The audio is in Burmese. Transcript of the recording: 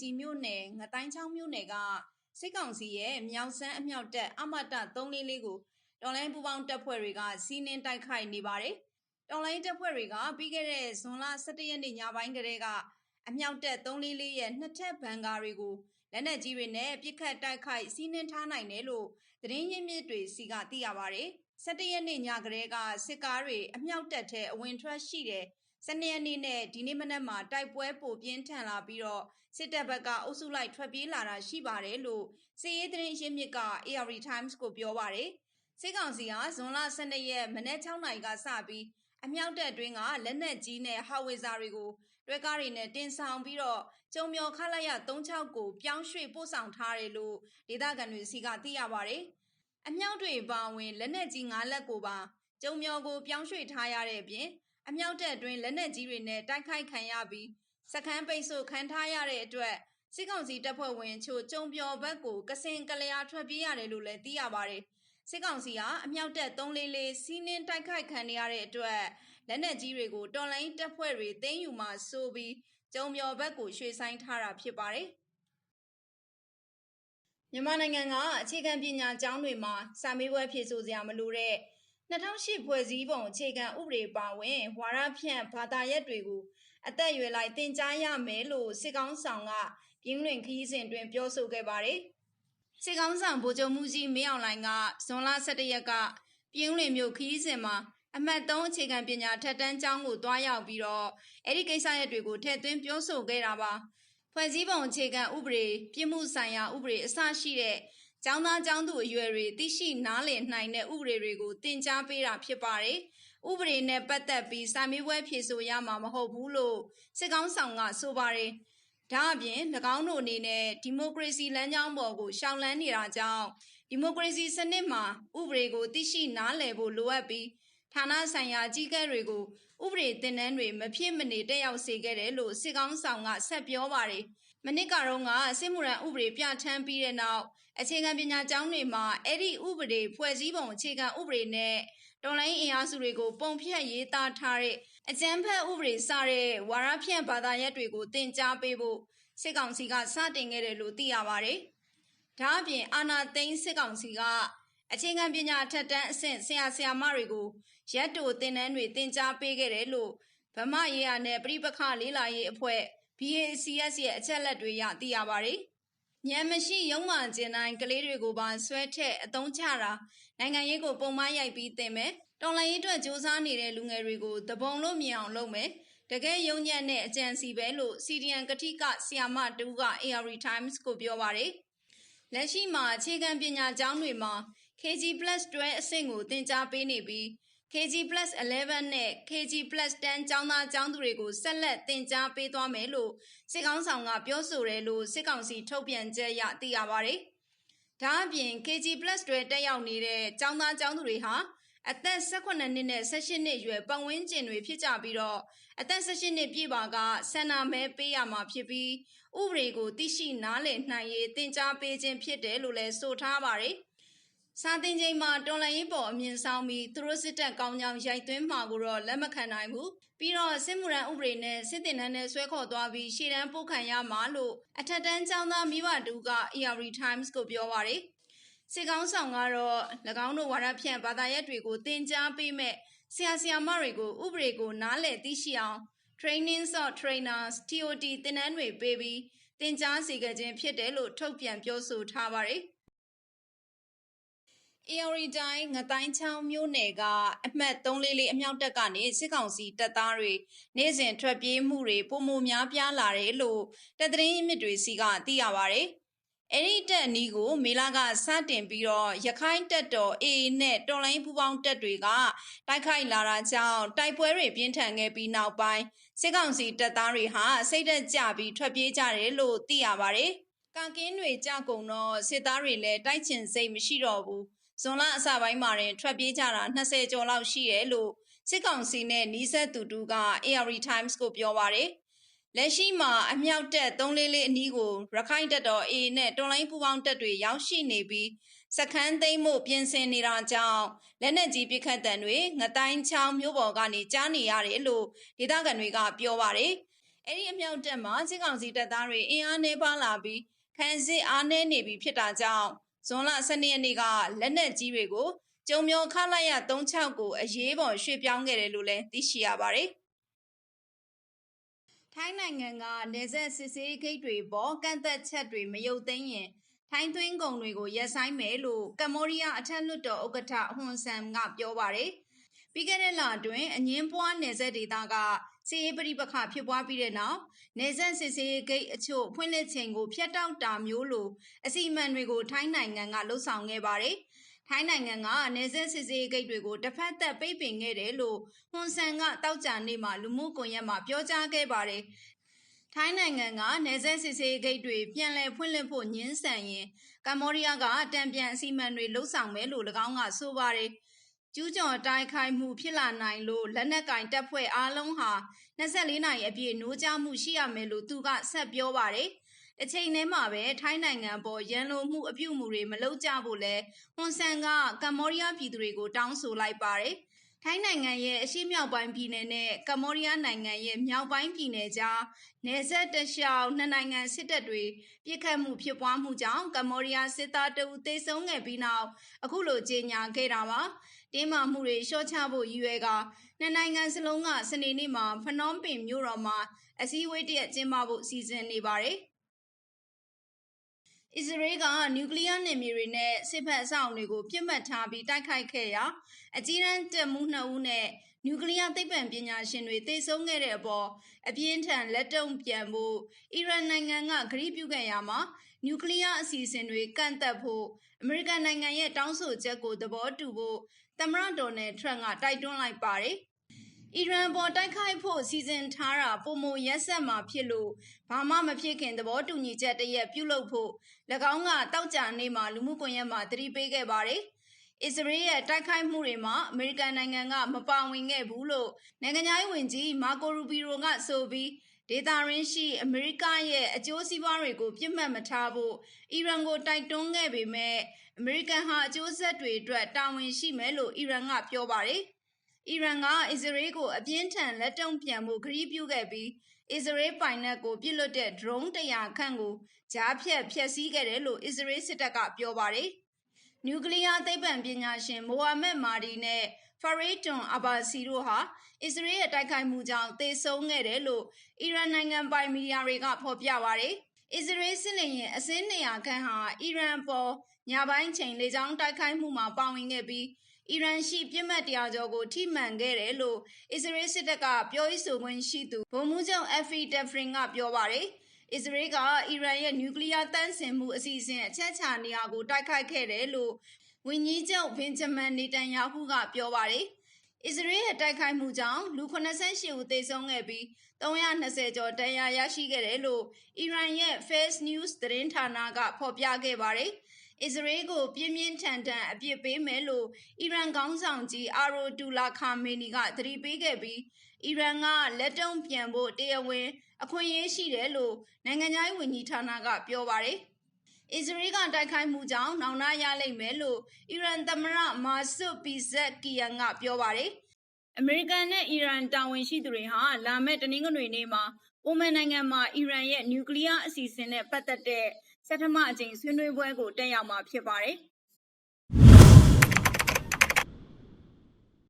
ကြီးမြို့နယ်ငတိုင်းချောင်းမြို့နယ်ကစစ်ကောင်စီရဲ့မြောက်စမ်းအမြောက်တပ်အမတ344ကိုတော်လိုင်းပူပေါင်းတပ်ဖွဲ့တွေကစီးနင်းတိုက်ခိုက်နေပါတယ်။တော်လိုင်းတပ်ဖွဲ့တွေကပြီးခဲ့တဲ့ဇွန်လ17ရက်နေ့ညပိုင်းကတည်းကအမြောက်တပ်344ရဲ့နှစ်ထပ်ဘန်ကာတွေကိုလက်နက်ကြီးတွေနဲ့ပစ်ခတ်တိုက်ခိုက်စီးနင်းထားနိုင်တယ်လို့သတင်းရင်းမြစ်တွေစီကသိရပါတယ်။17ရက်နေ့ညကတည်းကစစ်ကားတွေအမြောက်တပ်ထဲအဝင်ထွက်ရှိတယ်။ စနေရက်နေ့နဲ့ဒီနေ့မနက်မှာတိုက်ပွဲပိုပြင်းထန်လာပြီးတော့စစ်တပ်ဘက်ကအုပ်စုလိုက်ထွက်ပြေးလာတာရှိပါတယ်လို့စစ်ရေးသတင်းရင်းမြစ်က AR Times ကိုပြောပါတယ်စစ်ကောင်စီဟာဇွန်လ12ရက်မနေ့6နိုင်ကစပြီးအမြောက်တပ်အတွင်းကလက်နက်ကြီးနဲ့ဟာဝေဇာတွေကိုတွဲကားတွေနဲ့တင်ဆောင်ပြီးတော့ကျုံမျော်ခလိုက်ရ36ကိုပြောင်းရွှေ့ပို့ဆောင်ထားတယ်လို့ဒေသခံတွေစီကသိရပါတယ်အမြောက်တွေပါဝင်လက်နက်ကြီး၅လက်ကိုပါကျုံမျော်ကိုပြောင်းရွှေ့ထားရတဲ့အပြင် အမြောက်တပ်အတွင်းလက်နက်ကြီးတွေနဲ့တိုက်ခိုက်ခံရပြီးစခန်းပိတ်ဆို့ခံထားရတဲ့အတွက်စစ်ကောင်စီတပ်ဖွဲ့ဝင်ချို့ကျုံပြော်ဘက်ကိုကစင်ကလျာထွက်ပြေးရတယ်လို့လည်းသိရပါတယ်စစ်ကောင်စီဟာအမြောက်တပ်344စီးနင်းတိုက်ခိုက်ခံရတဲ့အတွက်လက်နက်ကြီးတွေကိုတော်လိုင်းတပ်ဖွဲ့တွေသိမ်းယူမှဆိုပြီးကျုံပြော်ဘက်ကိုရွှေ့ဆိုင်းထားတာဖြစ်ပါတယ်မြန်မာနိုင်ငံကအခြေခံပညာကျောင်းတွေမှာစာမေးပွဲဖြေဆိုစရာမလိုတဲ့ 2008ဖွဲ့စည်းပုံအခြေခံဥပဒေပါဝင်ဝါရဖြန့်ဘာသာရပ်တွေကိုအသက်အရွယ်လိုက်တင် जा ရမယ်လို့စစ်ကောင်းဆောင်ကပြင်းလွင်ခရီးစဉ်တွင်ပြောဆိုခဲ့ပါတယ်။စစ်ကောင်းဆောင်ဗိုလ်ချုပ်မှုကြီးမင်းအောင်လှိုင်ကဇွန်လ17ရက်ကပြင်းလွင်မြို့ခရီးစဉ်မှာအမှတ်3အခြေခံပညာထက်တန်းကျောင်းကိုတွားရောက်ပြီးတော့အဲ့ဒီကိစ္စရပ်တွေကိုထည့်သွင်းပြောဆိုခဲ့တာပါ။ဖွဲ့စည်းပုံအခြေခံဥပဒေပြည်မှုဆိုင်ရာဥပဒေအစရှိတဲ့ ကျောင်းသားကျောင်းသူအရွယ်တွေသိရှိနားလည်နိုင်တဲ့ဥပဒေတွေကိုသင်ကြားပေးတာဖြစ်ပါတယ်။ဥပဒေနဲ့ပတ်သက်ပြီးစာမေးပွဲဖြေဆိုရမှာမဟုတ်ဘူးလို့စစ်ကောင်းဆောင်ကဆိုပါတယ်။ဒါအပြင်၎င်းတို့အနေနဲ့ဒီမိုကရေစီလမ်းကြောင်းပေါ်ကိုရှောင်လန်းနေတာကြောင့်ဒီမိုကရေစီစနစ်မှာဥပဒေကိုသိရှိနားလည်ဖို့လိုအပ်ပြီးဌာနဆိုင်ရာကြီးကဲတွေကိုဥပဒေသင်တန်းတွေမဖြစ်မနေတက်ရောက်စေခဲ့တယ်လို့စစ်ကောင်းဆောင်ကဆက်ပြောပါတယ်။မနစ်ကတော့ကစစ်မှုရန်ဥပဒေပြဋ္ဌာန်းပြီးတဲ့နောက် အခြေခံပညာကျောင်းတွေမှာအဲ့ဒီဥပဒေဖွဲ့စည်းပုံအခြေခံဥပဒေနဲ့တော်လိုင်းအင်အားစုတွေကိုပုံဖြတ်ရေးသားထားတဲ့အကြမ်းဖက်ဥပဒေစတဲ့ဝါရဖြန့်ဘာသာရပ်တွေကိုတင် जा ပေးဖို့စစ်ကောင်စီကစတင်ခဲ့တယ်လို့သိရပါတယ်။ဒါအပြင်အာနာသိန်းစစ်ကောင်စီကအခြေခံပညာထက်တန်းအဆင့်ဆရာဆရာမတွေကိုရက်တိုသင်တန်းတွေတင် जा ပေးခဲ့တယ်လို့ဗမာရေးရနဲ့ပြိပခလေးလာရေးအဖွဲ့ BACS ရဲ့အချက်လက်တွေရသိရပါတယ်။ ဉာဏ်မရှိရုံးမှကျင်တိုင်းကလေးတွေကိုပါဆွဲထက်အသုံးချတာနိုင်ငံရေးကိုပုံမရိုက်ပြီးတင်မယ်တော်လိုင်းရေးအတွက်စ조사နေတဲ့လူငယ်တွေကိုတပုံလို့မြင်အောင်လုပ်မယ်တကယ်ယုံညံ့တဲ့အကြံစီပဲလို့ CDN ကတိကဆီယာမတူက AR Times ကိုပြောပါတယ်လက်ရှိမှာအခြေခံပညာကျောင်းတွေမှာ KG+12 အဆင့်ကိုသင်ကြားပေးနေပြီး KG+11 နဲ့ KG+10 ကျောင်းသားကျောင်းသူတွေကိုဆက်လက်သင်ကြားပေးသွားမယ်လို့စစ်ကောင်ဆောင်ကပြောဆိုတယ်လို့စစ်ကောင်စီထုတ်ပြန်ချက်ရသိရပါတယ်။ဒါအပြင် KG+12 တက်ရောက်နေတဲ့ကျောင်းသားကျောင်းသူတွေဟာအသက်18နှစ်နဲ့18နှစ်ရွယ်ပတ်ဝန်းကျင်တွေဖြစ်ကြပြီးတော့အသက်18နှစ်ပြည့်ပါကဆန္ဒမဲပေးရမှာဖြစ်ပြီးဥပဒေကိုသိရှိနားလည်နိုင်ရေးသင်ကြားပေးခြင်းဖြစ်တယ်လို့လည်းဆိုထားပါတယ်။ စာတင်ချိန်မှာတော်လှန်ရေးပေါ်အမြင်ဆောင်ပြီးသူတို့စစ်တပ်ကောင်းကြောင်ရိုက်သွင်းမှာကိုတော့လက်မခံနိုင်ဘူးပြီးတော့စစ်မှုရန်ဥပဒေနဲ့စစ်တင်တန်းနဲ့ဆွဲခေါ်သွားပြီးရှေ့တန်းပို့ခံရမှာလို့အထက်တန်းကျောင်းသားမိဘတူက AR Times ကိုပြောပါတယ်စစ်ကောင်းဆောင်ကတော့၎င်းတို့ဝါဒဖြန့်ဘာသာရပ်တွေကိုတင် जा ပေးမဲ့ဆရာဆရာမတွေကိုဥပဒေကိုနားလည်သိရှိအောင် training of trainers TOT သင်တန်းတွေပေးပြီးသင်ကြားစေခဲ့ခြင်းဖြစ်တယ်လို့ထုတ်ပြန်ပြောဆိုထားပါတယ်။ အေရီတိုင်းငတိုင်းချောင်းမြို့နယ်ကအမှတ်344အမြောက်တပ်ကနေစစ်ကောင်စီတပ်သားတွေနေ့စဉ်ထွက်ပြေးမှုတွေပုံမများပြားလာတယ်လို့တပ်သတင်းမြစ်တွေစီကသိရပါဗျ။အဲ့ဒီတပ်နီးကိုမေလာကစတင်ပြီးတော့ရခိုင်တပ်တော် AA နဲ့တော်လိုင်းပူပေါင်းတပ်တွေကတိုက်ခိုက်လာတာကြောင့်တိုက်ပွဲတွေပြင်းထန်ခဲ့ပြီးနောက်ပိုင်းစစ်ကောင်စီတပ်သားတွေဟာစိတ်သက်ကြပြီးထွက်ပြေးကြတယ်လို့သိရပါဗျ။ကကင်းတွေကြကုန်တော့စစ်သားတွေလည်းတိုက်ချင်စိတ်မရှိတော့ဘူး ဇွန်လအစပိုင်းမှာတင်ထွက်ပြေးကြတာ20ကျော်လောက်ရှိတယ်လို့စစ်ကောင်စီနဲ့နီးစပ်သူတူက AR Times ကိုပြောပါတယ်။လက်ရှိမှာအမြောက်တပ်344အနီးကိုရခိုင်တပ်တော် A နဲ့တော်လိုင်းပူပေါင်းတပ်တွေရောက်ရှိနေပြီးစခန်းသိမ်းမှုပြင်ဆင်နေတာကြောင့်လက်နက်ကြီးပစ်ခတ်တံတွေငတိုင်းချောင်းမြို့ပေါ်ကနေကြားနေရတယ်လို့ဒေသခံတွေကပြောပါတယ်။အဲ့ဒီအမြောက်တပ်မှာစစ်ကောင်စီတပ်သားတွေအင်အားနှဲပါလာပြီးခန်းစစ်အားနှဲနေပြီဖြစ်တာကြောင့် ဇွန်လ12ရက်နေ့ကလက်နက်ကြီးတွေကိုကျုံမျောခလိုက်ရ36ကိုအရေးပေါ်ရွှေ့ပြောင်းခဲ့တယ်လို့လည်းသိရှိရပါတယ်။ထိုင်းနိုင်ငံကနေဆက်စစ်ဆေးဂိတ်တွေပေါ်ကန့်သက်ချက်တွေမယုတ်သိမ်းရင်ထိုင်းသွင်းကုန်တွေကိုရပ်ဆိုင်းမယ်လို့ကမ္ဘောဒီးယားအထက်လွှတ်တော်ဥက္ကဋ္ဌဟွန်ဆန်ကပြောပါတယ်။ပြီးခဲ့တဲ့လအတွင်းအငင်းပွားနယ်စပ်ဒေသက စီးရေးပရိပခဖြစ်ပွားပြီးတဲ့နောက်နယ်စပ်စစ်ဆေးဂိတ်အချို့ဖွင့်လှစ်ချိန်ကိုဖျက်တောက်တာမျိုးလိုအစီအမံတွေကိုထိုင်းနိုင်ငံကလှုပ်ဆောင်ခဲ့ပါတယ်။ထိုင်းနိုင်ငံကနေဆက်စစ်ဆေးဂိတ်တွေကိုတစ်ဖက်သက်ပိတ်ပင်ခဲ့တယ်လို့ဟွန်ဆန်ကတောက်ကြနေ့မှာလူမှုကွန်ရက်မှာပြောကြားခဲ့ပါတယ်။ထိုင်းနိုင်ငံကနေဆက်စစ်ဆေးဂိတ်တွေပြန်လည်ဖွင့်လှစ်ဖို့ညှင်းဆန်ရင်ကမ္ဘောဒီးယားကတံပြန်အစီအမံတွေလှုပ်ဆောင်မယ်လို့၎င်းကဆိုပါတယ်။ ကျူးကျော်တိုက်ခိုက်မှုဖြစ်လာနိုင်လို့လက်နက်ကင်တပ်ဖွဲ့အားလုံးဟာ24နိုင်အပြည့်နိုးကြမှုရှိရမယ်လို့သူကဆက်ပြောပါတယ်။တစ်ချိန်တည်းမှာပဲထိုင်းနိုင်ငံပေါ်ရန်လိုမှုအပြုမှုတွေမလုပ်ကြဖို့လဲဟွန်ဆန်ကကမ္ဘောဒီးယားပြည်သူတွေကိုတောင်းဆိုလိုက်ပါတယ်။ ထိုင်းနိုင်ငံရဲ့အရှေ့မြောက်ပိုင်းပြည်နယ်နဲ့ကမ္ဘောဒီးယားနိုင်ငံရဲ့မြောက်ပိုင်းပြည်နယ်ကြားနယ်စပ်တလျှောက်နှစ်နိုင်ငံစစ်တပ်တွေပြစ်ခတ်မှုဖြစ်ပွားမှုကြောင့်ကမ္ဘောဒီးယားစစ်သားတအူသေဆုံးခဲ့ပြီးနောက်အခုလိုကြေညာခဲ့တာပါ။တင်းမာမှုတွေလျှော့ချဖို့ရည်ရွယ်ကနှစ်နိုင်ငံစလုံးကစနေနေ့မှာဖနွန်ပင်မြို့တော်မှာအစည်းအဝေးတရက်ကျင်းပဖို့စီစဉ်နေပါတယ်။ အစ္စရေးကနျူကလ িয়ার နယ်မြေတွေနဲ့စစ်ဖက်အဆောက်အုံတွေကိုပြစ်မှတ်ထားပြီးတိုက်ခိုက်ခဲ့ရာအကြီးတန်းတပ်မှုနှစ်ဦးနဲ့နျူကလ িয়ার သိပ္ပံပညာရှင်တွေတေဆုံးခဲ့တဲ့အပေါ်အပြင်းထန်လက်တုံ့ပြန်ဖို့အီရန်နိုင်ငံကဂရုပြုခဲ့ရမှာနျူကလ িয়ার အစီအစဉ်တွေကန့်သက်ဖို့အမေရိကန်နိုင်ငံရဲ့တောင်းဆိုချက်ကိုသဘောတူဖို့သမ္မတဒေါ်နယ်ထရန့်ကတိုက်တွန်းလိုက်ပါတယ် အီရန်ပေါ်တိုက်ခိုက်ဖို့စီစဉ်ထားတာပုံမရက်ဆက်မှာဖြစ်လို့ဘာမှမဖြစ်ခင်သဘောတူညီချက်တရက်ပြုလုပ်ဖို့၎င်းကတောက်ကြနေမှာလူမှုကွန်ရက်မှာသတိပေးခဲ့ပါတယ်။အစ္စရေးရဲ့တိုက်ခိုက်မှုတွေမှာအမေရိကန်နိုင်ငံကမပါဝင်ခဲ့ဘူးလို့နိုင်ငံသားဝင်ကြီးမာကိုရူဘီရိုကဆိုပြီးဒေတာရင်းရှိအမေရိကရဲ့အကျိုးစီးပွားတွေကိုပြစ်မှတ်မထားဖို့အီရန်ကိုတိုက်တွန်းခဲ့ပေမဲ့အမေရိကန်ဟာအကျိုးဆက်တွေအတွက်တာဝန်ရှိမယ်လို့အီရန်ကပြောပါတယ်။ အီရန်ကအစ္စရေးကိုအပြင်းထန်လက်တုံ့ပြန်မှုဂရုပြုခဲ့ပြီးအစ္စရေးပိုင်နက်ကိုပြစ်လွတ်တဲ့ drone 100ခန့်ကိုကြားဖြတ်ဖျက်ဆီးခဲ့တယ်လို့အစ္စရေးစစ်တပ်ကပြောပါတယ်။နျူကလ িয়ার သိပ္ပံပညာရှင်မိုဟာမက်မာဒီနဲ့ဖရီတွန်အဘာစီတို့ဟာအစ္စရေးရဲ့တိုက်ခိုက်မှုကြောင့်သေဆုံးခဲ့တယ်လို့အီရန်နိုင်ငံပိုင်မီဒီယာတွေကဖော်ပြပါတယ်။အစ္စရေးစစ်လင်ရင်အစင်း200ခန့်ဟာအီရန်ပေါ်ညပိုင်းချိန်လေကြောင်းတိုက်ခိုက်မှုမှာပါဝင်ခဲ့ပြီး အီရန်ရှိပြစ်မှတ်တရားကျော်ကိုထိမှန်ခဲ့တယ်လို့အစ္စရေးစစ်တပ်ကပြောရေးဆိုခွင့်ရှိသူဗိုလ်မှူးချုပ်အဖီတက်ဖရင်ကပြောပါတယ်။အစ္စရေးကအီရန်ရဲ့နျူကလ িয়ার တန့်စင်မှုအစီအစဉ်အချက်ချာနေရာကိုတိုက်ခိုက်ခဲ့တယ်လို့ဝန်ကြီးချုပ်ဘင်ဂျမန်နေတန်ယာဟုကပြောပါတယ်။အစ္စရေးရဲ့တိုက်ခိုက်မှုကြောင့်လူ88ဦးသေဆုံးခဲ့ပြီး320ကျော်ဒဏ်ရာရရှိခဲ့တယ်လို့အီရန်ရဲ့ Face News သတင်းဌာနကဖော်ပြခဲ့ပါတယ်။ အစ္စရေးကို ပြင်းပြင်းထန်ထန်အပြစ်ပေးမယ်လို့အီရန်ခေါင်းဆောင်ကြီးအာရိုတူလာခါမေနီကသတိပေးခဲ့ပြီးအီရန်ကလက်တုံ့ပြန်ဖို့တရားဝင်အခွင့်အရေးရှိတယ်လို့နိုင်ငံခြားရေးဝန်ကြီးဌာနကပြောပါတယ်။အစ္စရေးကတိုက်ခိုက်မှုကြောင့်နောင်နာရလိမ့်မယ်လို့အီရန်သမ္မတမာဆုပီဇက်ကီယန်ကပြောပါတယ်။အမေရိကန်နဲ့အီရန်တာဝန်ရှိသူတွေဟာလာမယ့်တနင်္ဂနွေနေ့မှာအိုမန်နိုင်ငံမှာအီရန်ရဲ့နျူကလ িয়ার အစီအစဉ်နဲ့ပတ်သက်တဲ့ ဆဋ္ဌမအကြိမ်ဆွေးနွေးပွဲကိုတက်ရောက်မှာဖြစ်ပါတယ်။